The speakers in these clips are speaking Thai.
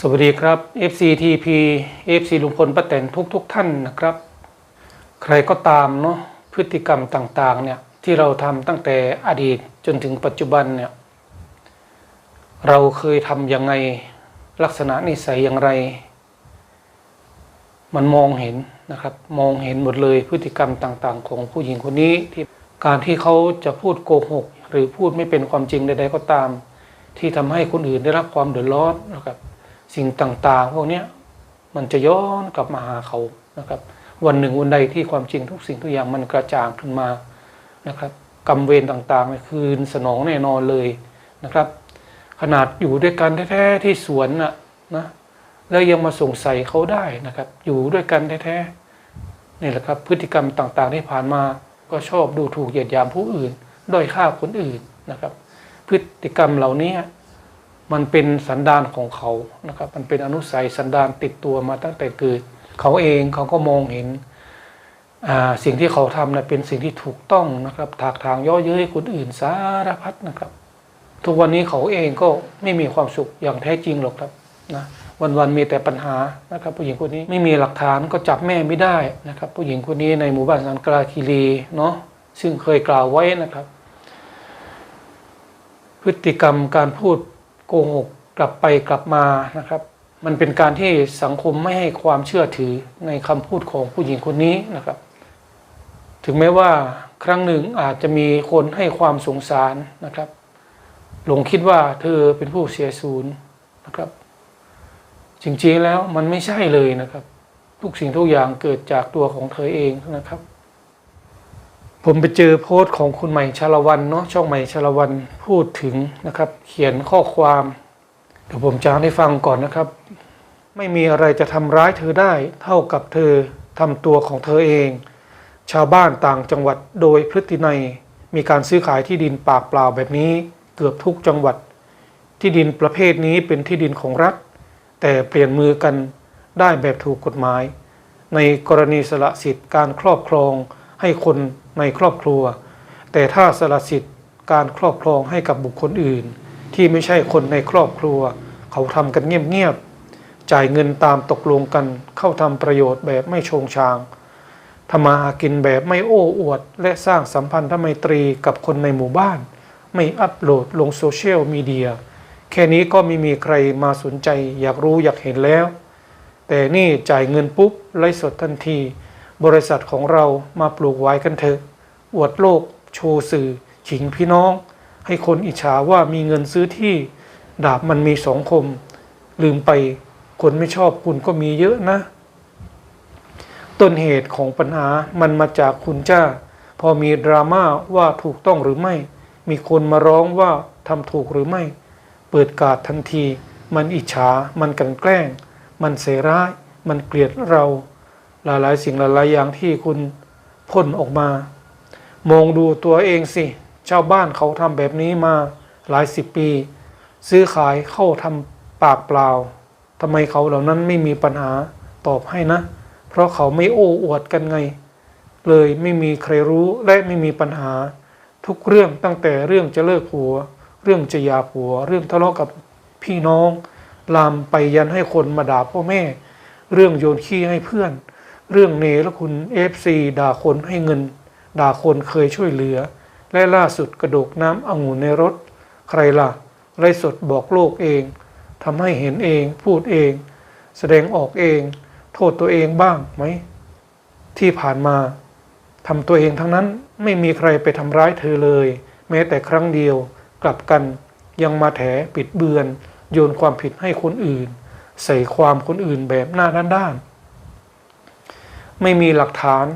สวัสดีครับ FC TP FC ลุงพลป้าแตนทุกทุกท่านนะครับ ใครก็ตามเนาะพฤติกรรมต่างๆเนี่ยที่เราทำตั้งแต่อดีตจนถึงปัจจุบันเนี่ยเราเคยทำยังไงลักษณะนิสัยอย่างไร มันมองเห็นนะครับ มองเห็นหมดเลยพฤติกรรมต่าง ๆ ของผู้หญิงคนนี้ที่การที่เขาจะพูดโกหก หรือพูดไม่เป็นความจริงใดๆก็ตาม ที่ทำให้คนอื่นได้รับความเดือดร้อนนะครับ สิ่งต่างๆ พวกนี้มันจะย้อนกลับมาหาเขานะครับ วันหนึ่งวันใดที่ความจริงทุกสิ่งทุกอย่างมันกระจ่างขึ้นมานะครับกรรมเวรต่างๆเนี่ยคืนสนองแน่นอนเลยนะครับ ขนาดอยู่ด้วยกันแท้ๆที่สวนน่ะนะแล้วยังมาสงสัยเขาได้นะครับ อยู่ด้วยกันแท้ๆนี่แหละครับ พฤติกรรมต่างๆที่ผ่านมาก็ชอบดูถูกเหยียดหยามผู้อื่น ด้อยค่าคนอื่นนะครับ พฤติกรรมเหล่านี้ มันเป็นสันดานของเขานะครับมันเป็นอนุสัยสันดานติดตัวมาตั้งแต่เกิด เขาเองเขาก็มองเห็นสิ่งที่เขาทำนะเป็นสิ่งที่ถูกต้องนะครับถากทางย่อเย้ยคนอื่นสารพัดนะครับ ทุกวันนี้เขาเองก็ไม่มีความสุขอย่างแท้จริงหรอกครับนะวันๆมีแต่ปัญหานะครับ ผู้หญิงคนนี้ไม่มีหลักฐานก็จับแม่ไม่ได้นะครับ ผู้หญิงคนนี้ในหมู่บ้านสันกลาคีรีเนาะซึ่งเคยกล่าวไว้นะครับ พฤติกรรมการพูด โกหกกลับไปกลับมานะครับ มันเป็นการที่สังคมไม่ให้ความเชื่อถือในคำพูดของผู้หญิงคนนี้นะครับ ถึงแม้ว่าครั้งหนึ่งอาจจะมีคนให้ความสงสารนะครับหลงคิดว่าเธอเป็นผู้เสียศูนย์นะครับ จริงๆแล้วมันไม่ใช่เลยนะครับ ทุกสิ่งทุกอย่างเกิดจากตัวของเธอเองนะครับ ผมไปเจอโพสต์ของคุณใหม่ชาละวันเนาะช่องใหม่ชาละวันพูดถึงนะครับ เขียนข้อความเดี๋ยวผมจะอ่านให้ฟังก่อนนะครับ ไม่มีอะไรจะทำร้ายเธอได้ เท่ากับเธอทำตัวของเธอเอง ชาวบ้านต่างจังหวัดโดยพฤตินัยมีการซื้อขายที่ดินปากเปล่าแบบนี้ เกือบทุกจังหวัด ที่ดินประเภทนี้เป็นที่ดินของรัฐ แต่เปลี่ยนมือกันได้แบบถูกกฎหมาย ในกรณีสละสิทธิ์การครอบครอง ให้คนในครอบครัว แต่ถ้าสละสิทธิ์การครอบครองให้กับบุคคลอื่น ที่ไม่ใช่คนในครอบครัว เขาทำกันเงียบๆจ่ายเงินตามตกลงกันเข้าทำประโยชน์แบบไม่โชงชางทำมาหากินแบบไม่โอ้อวด และสร้างสัมพันธไมตรีกับคนในหมู่บ้าน ไม่อัปโหลดลงโซเชียลมีเดียแค่นี้ก็ไม่มีใครมาสนใจอยากรู้อยากเห็นแล้ว แต่นี่จ่ายเงินปุ๊บไล่สดทันที บริษัทของเรามาปลูกไว้กันเถอะอวดโลก โชว์สื่อ ขิงพี่น้อง ให้คนอิจฉาว่ามีเงินซื้อที่ ดาบมันมีสองคม ลืมไปคนไม่ชอบคุณก็มีเยอะนะ ต้นเหตุของปัญหามันมาจากคุณจ้า พอมีดราม่าว่าถูกต้องหรือไม่ มีคนมาร้องว่าทำถูกหรือไม่ เปิดกาดทันที มันอิจฉา มันกันแกล้ง มันเสร้าย มันเกลียดเรา หลายๆ สิ่งหลายๆอย่างที่คุณพ่นออกมา มองดูตัวเองสิชาวบ้านเขาทำแบบนี้มาหลายสิบปี ซื้อขายเข้าทำปากเปล่าทำไมเขาเหล่านั้นไม่มีปัญหาตอบให้นะ เพราะเขาไม่โอ้อวดกันไง เลยไม่มีใครรู้และไม่มีปัญหา ทุกเรื่องตั้งแต่เรื่องจะเลิกผัว เรื่องจะยาผัว เรื่องทะเลาะกับพี่น้อง ลามไปยันให้คนมาด่าพ่อแม่ เรื่องโยนขี้ให้เพื่อน เรื่องเนรคุณเอฟซีด่าคนให้เงิน ด่าคนเคยช่วยเหลือ และล่าสุดกระดกน้ำองุ่นในรถ ใครล่ะไรสดบอกโลกเองทำให้เห็นเองพูดเอง แสดงออกเอง โทษตัวเองบ้างไหม ที่ผ่านมาทำตัวเองทั้งนั้นไม่มีใครไปทำร้ายเธอเลย แม้แต่ครั้งเดียว กลับกันยังมาแถปิดเบือน โยนความผิดให้คนอื่น ใส่ความคนอื่นแบบหน้าด้านๆ ไม่มีหลักฐาน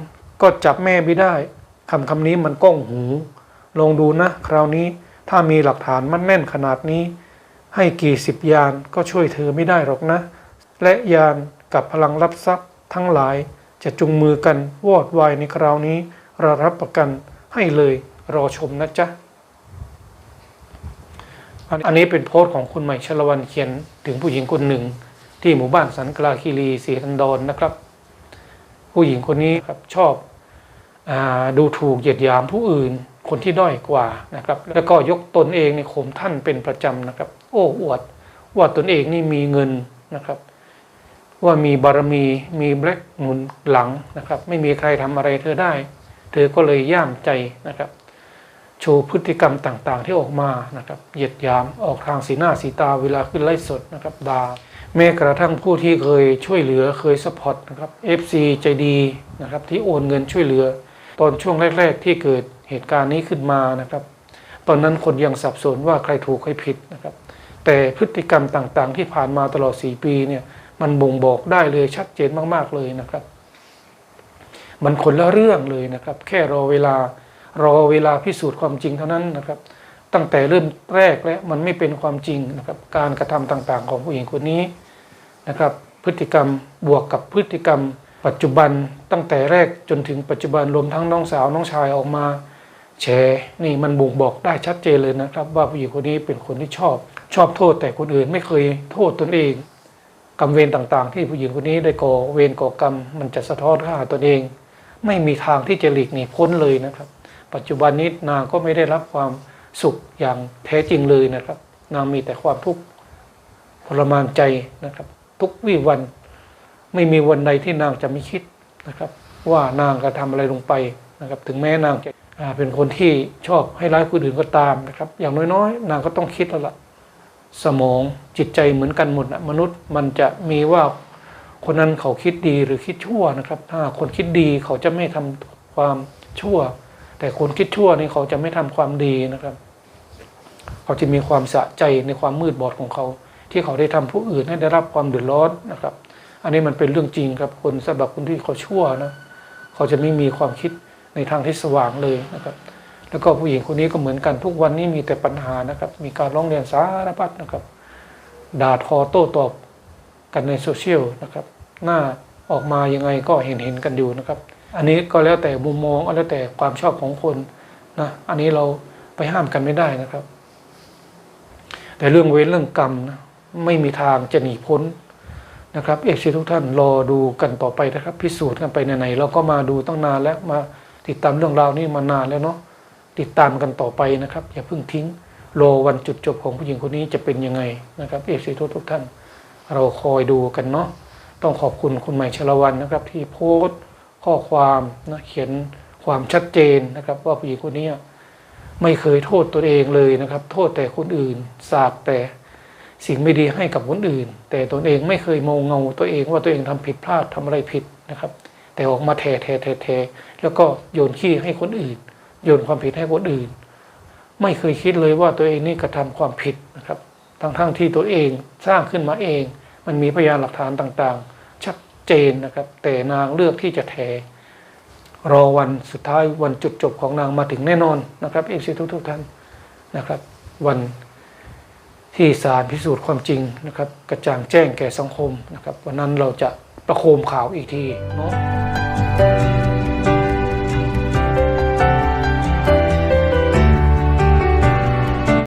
ก็จับแม่ไม่ได้คำคำนี้มันก้องหู ลองดูนะ คราวนี้ถ้ามีหลักฐานมันแน่นขนาดนี้ ให้กี่สิบยานก็ช่วยเธอไม่ได้หรอกนะ และยานกับพลังรับทรัพย์ทั้งหลายจะจุงมือกันวอดวายในคราวนี้เรารับประกันให้เลยรอชมนะจ๊ะ อันนี้เป็นโพสต์ของคุณใหม่ชลวันเขียนถึงผู้หญิงคนหนึ่ง ที่หมู่บ้านสันกลาคีรีศรีทันดรนะครับ ผู้หญิงคนนี้ครับชอบอดูถูกเหยียดหยามผู้อื่น คนที่ด้อยกว่านะครับ แล้วก็ยกตนเองในข่มท่านเป็นประจำนะครับ โอ้อวด ว่าตนเองนี่มีเงินนะครับ ว่ามีบารมีมีแบล็กหนุนหลังนะครับ ไม่มีใครทำอะไรเธอได้ เธอก็เลยย่ามใจนะครับโชว์พฤติกรรมต่างๆ ที่ออกมานะครับเหยียดหยามออกทางสีหน้าสีตาเวลาขึ้นไล่สดนะครับดา่า แม้กระทั่งผู้ที่เคยช่วยเหลือเคยสปอร์ตนะครับ FC ใจดีนะครับที่โอนเงินช่วยเหลือ ตอนช่วงแรก ๆ ที่เกิดเหตุการณ์นี้ขึ้นมานะครับ ตอนนั้นคนยังสับสนว่าใครถูกใครผิดนะครับ แต่พฤติกรรมต่างๆ ที่ผ่านมาตลอด 4 ปีเนี่ยมันบ่งบอกได้เลยชัดเจนมากๆเลยนะครับ มันคนละเรื่องเลยนะครับ แค่รอเวลารอเวลาพิสูจน์ความจริงเท่านั้นนะครับ ตั้งแต่เริ่มแรกแล้วมันไม่เป็นความจริงนะครับ การกระทำต่างๆ ของผู้หญิงคนนี้ นะครับ พฤติกรรมบวกกับพฤติกรรม ปัจจุบันตั้งแต่แรกจนถึงปัจจุบันรวมทั้งน้องสาวน้องชายออกมาแชร์นี่มันบ่งบอกได้ชัดเจนเลยนะครับ ว่าผู้หญิงคนนี้เป็นคนที่ชอบ ชอบโทษแต่คนอื่นไม่เคยโทษตนเองกรรมเวรต่างๆ ที่ผู้หญิงคนนี้ได้ก่อเวรก่อกรรม มันจะสะท้อนค่าตนเอง ไม่มีทางที่จะหลีกหนีพ้นเลยนะครับ ปัจจุบันนี้นางก็ไม่ได้รับความสุขอย่างแท้จริงเลยนะครับ นางมีแต่ความทุกข์ทรมานใจนะครับ ทุกวี่วัน ไม่มีวันใดที่นางจะไม่คิดนะครับ ว่านางกระทำอะไรลงไปนะครับ ถึงแม้นางจะเป็นคนที่ชอบให้ร้ายผู้อื่นก็ตามนะครับ อย่างน้อยๆ นางก็ต้องคิดแล้วล่ะสมองจิตใจเหมือนกันหมดนะมนุษย์มันจะมีว่าคนนั้นเขาคิดดีหรือคิดชั่วนะครับ ถ้าคนคิดดีเขาจะไม่ทำความชั่ว แต่คนคิดชั่วนี่เขาจะไม่ทำความดีนะครับ เขาจะมีความสะใจในความมืดบอดของเขา ที่เขาได้ทำผู้อื่นให้ได้รับความเดือดร้อนนะครับ อันนี้มันเป็นเรื่องจริงครับคนสำหรับคนที่เขาชั่วนะเขาจะไม่มีความคิดในทางที่สว่างเลยนะครับ แล้วก็ผู้หญิงคนนี้ก็เหมือนกันทุกวันนี้มีแต่ปัญหานะครับ มีการร้องเรียนสารพัดนะครับด่าทอโต้ตอบกันในโซเชียลนะครับ หน้าออกมายังไงก็เห็นเห็นกันอยู่นะครับ อันนี้ก็แล้วแต่มุมมองแล้วแต่ความชอบของคนนะอันนี้เราไปห้ามกันไม่ได้นะครับ แต่เรื่องเวรเรื่องกรรมนะ ไม่มีทางจะหนีพ้นนะครับเอกชีทุกท่านรอดูกันต่อไปนะครับ พิสูจน์กันไปไหนๆเราก็มาดูตั้งนานแล้วมาติดตามเรื่องราวนี้มานานแล้วเนาะติดตามกันต่อไปนะครับ อย่าเพิ่งทิ้งรอวันจุดจบของผู้หญิงคนนี้จะเป็นยังไงนะครับเอฟซีทุกทุกท่าน เราคอยดูกันเนาะต้องขอบคุณคุณใหม่ชลวันนะครับ ที่โพสต์ข้อความนะเขียนความชัดเจนนะครับ ว่าผู้หญิงคนนี้ไม่เคยโทษตัวเองเลยนะครับ โทษแต่คนอื่นสาบแต่ สิ่งไม่ดีให้กับคนอื่น แต่ตนเองไม่เคยโมงเงาตัวเองว่าตัวเองทำผิดพลาดทำอะไรผิดนะครับ แต่ออกมาแทแทแทแทแล้วก็โยนขี้ให้คนอื่น โยนความผิดให้คนอื่น ไม่เคยคิดเลยว่าตัวเองนี่กระทำความผิดนะครับ ทั้งๆทที่ตัวเองสร้างขึ้นมาเอง มันมีพยานหลักฐานต่างๆ ชัดเจนนะครับ แต่นางเลือกที่จะแถรอวันสุดท้ายวันจุดจบของนางมาถึงแน่นอนนะครับเอฟซีทุกๆท่านนะครับ วัน ที่ศาลพิสูจน์ความจริงนะครับกระจ่างแจ้งแก่สังคมนะครับวันนั้นเราจะประโคมข่าวอีกทีเนาะ